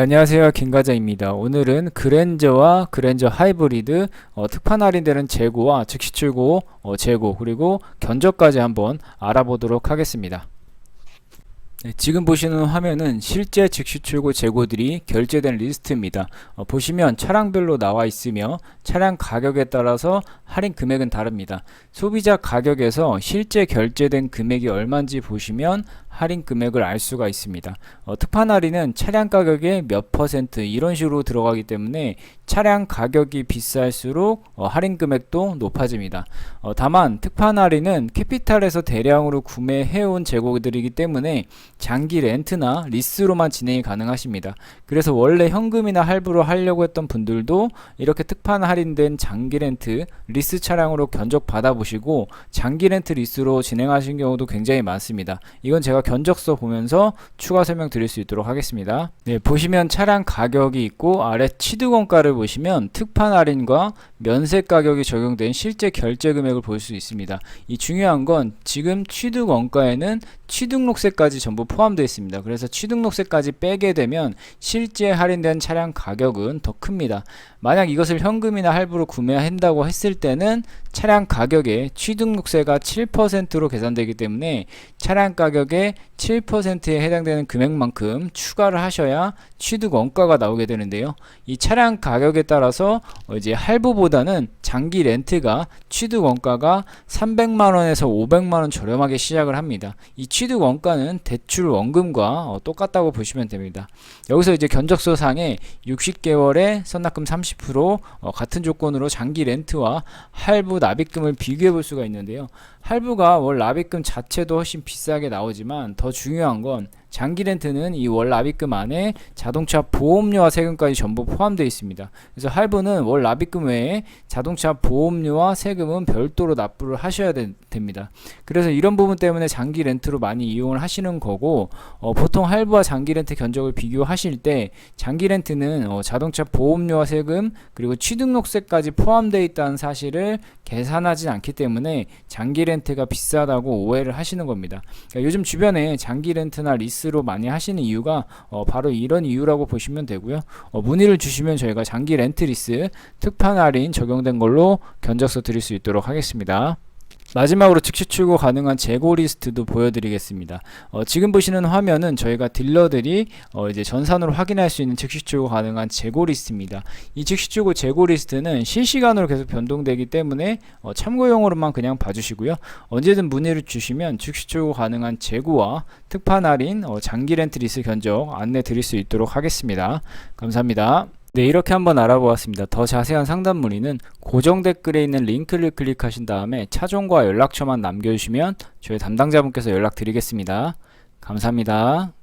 안녕하세요 김과장입니다 오늘은 그랜저와 그랜저 하이브리드 어, 특판 할인되는 재고와 즉시 출고 어, 재고 그리고 견적까지 한번 알아보도록 하겠습니다 네, 지금 보시는 화면은 실제 즉시 출고 재고들이 결제된 리스트입니다. 어, 보시면 차량별로 나와 있으며 차량 가격에 따라서 할인 금액은 다릅니다. 소비자 가격에서 실제 결제된 금액이 얼마인지 보시면 할인 금액을 알 수가 있습니다. 어, 특판 할인은 차량 가격의 몇 퍼센트 이런 식으로 들어가기 때문에 차량 가격이 비쌀수록 어, 할인 금액도 높아집니다. 어, 다만 특판 할인은 캐피탈에서 대량으로 구매해온 재고들이기 때문에 장기 렌트나 리스로만 진행이 가능하십니다. 그래서 원래 현금이나 할부로 하려고 했던 분들도 이렇게 특판 할인된 장기 렌트, 리스 차량으로 견적 받아보시고 장기 렌트 리스로 진행하신 경우도 굉장히 많습니다. 이건 제가 견적서 보면서 추가 설명 드릴 수 있도록 하겠습니다. 네, 보시면 차량 가격이 있고 아래 취득원가를 보시면 특판 할인과 면세 가격이 적용된 실제 결제 금액을 볼 수 있습니다. 이 중요한 건 지금 취득원가에는 취등록세까지 전부 포함되어 있습니다. 그래서 취등록세까지 빼게 되면 실제 할인된 차량 가격은 더 큽니다. 만약 이것을 현금이나 할부로 구매한다고 했을 때는 차량 가격에 취등록세가 7%로 계산되기 때문에 차량 가격의 7%에 해당되는 금액만큼 추가를 하셔야 취득 원가가 나오게 되는데요. 이 차량 가격에 따라서 어 이제 할부보다는 장기 렌트가 취득 원가가 300만 원에서 500만 원 저렴하게 시작을 합니다. 이 취득 원가는 대출 원금과 어 똑같다고 보시면 됩니다. 여기서 이제 견적서 상에 60개월에 선납금 30%어 같은 조건으로 장기 렌트와 할부 납입금을 비교해 볼 수가 있는데요. 할부가 월 납입금 자체도 훨씬 비싸게 나오지만 더 중요한 건 장기 렌트는 이 월 납입금 안에 자동차 보험료와 세금까지 전부 포함되어 있습니다. 그래서 할부는 월 납입금 외에 자동차 보험료와 세금은 별도로 납부를 하셔야 되, 됩니다. 그래서 이런 부분 때문에 장기 렌트로 많이 이용을 하시는 거고 어, 보통 할부와 장기 렌트 견적을 비교하실 때 장기 렌트는 어, 자동차 보험료와 세금 그리고 취등록세까지 포함되어 있다는 사실을 계산하지 않기 때문에 장기 렌트가 비싸다고 오해를 하시는 겁니다. 그러니까 요즘 주변에 장기 렌트나 리스 로 많이 하시는 이유가 어, 바로 이런 이유라고 보시면 되고요. 어, 문의를 주시면 저희가 장기 렌트 리스 특판 할인 적용된 걸로 견적서 드릴 수 있도록 하겠습니다. 마지막으로 즉시 출고 가능한 재고 리스트도 보여드리겠습니다. 어, 지금 보시는 화면은 저희가 딜러들이 어, 이제 전산으로 확인할 수 있는 즉시 출고 가능한 재고 리스트입니다. 이 즉시 출고 재고 리스트는 실시간으로 계속 변동되기 때문에 어, 참고용으로만 그냥 봐주시고요. 언제든 문의를 주시면 즉시 출고 가능한 재고와 특판 할인, 어, 장기 렌트 리스 견적 안내 드릴 수 있도록 하겠습니다. 감사합니다. 네, 이렇게 한번 알아보았습니다. 더 자세한 상담 문의는 고정 댓글에 있는 링크를 클릭하신 다음에 차종과 연락처만 남겨주시면 저희 담당자분께서 연락드리겠습니다. 감사합니다.